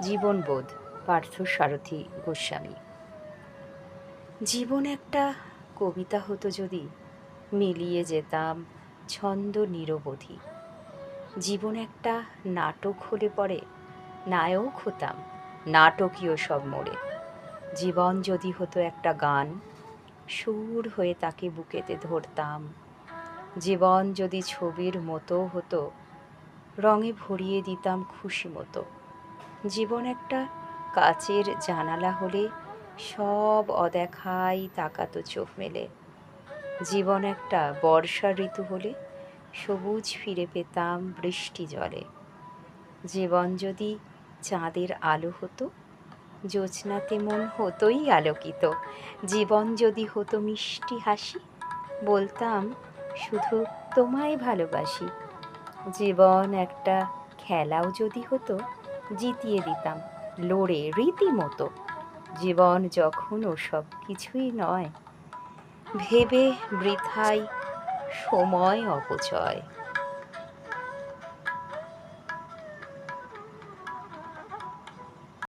জীবনবোধ, পার্থ সারথী গোস্বামী। জীবন একটা কবিতা হতো যদি, মিলিয়ে যেতাম ছন্দ নিরবধি। জীবন একটা নাটক হলে পরে নায়ক হতাম, নাটকীয় সব মোড়ে। জীবন যদি হতো একটা গান, সুর হয়ে তাকে বুকেতে ধরতাম। জীবন যদি ছবির মতো হতো, রঙে ভরিয়ে দিতাম খুশি মতো। জীবন একটা কাচের জানালা হলে সব অদেখাই তাকাতো চোখ মেলে। জীবন একটা বর্ষা ঋতু হলে সবুজ ফিরে পেতাম বৃষ্টি জলে। জীবন যদি চাঁদের আলো হতো, জ্যোৎস্নাতে মন হতোই আলোকিত। জীবন যদি হতো মিষ্টি হাসি, বলতাম শুধু তোমায় ভালোবাসি। জীবন একটা খেলাও যদি হতো জিতিয়ে দিতাম। লড়ে রীতিমতো। জীবন যখন সব কিছুই নয় ভেবে বৃথাই সময় অপচয়।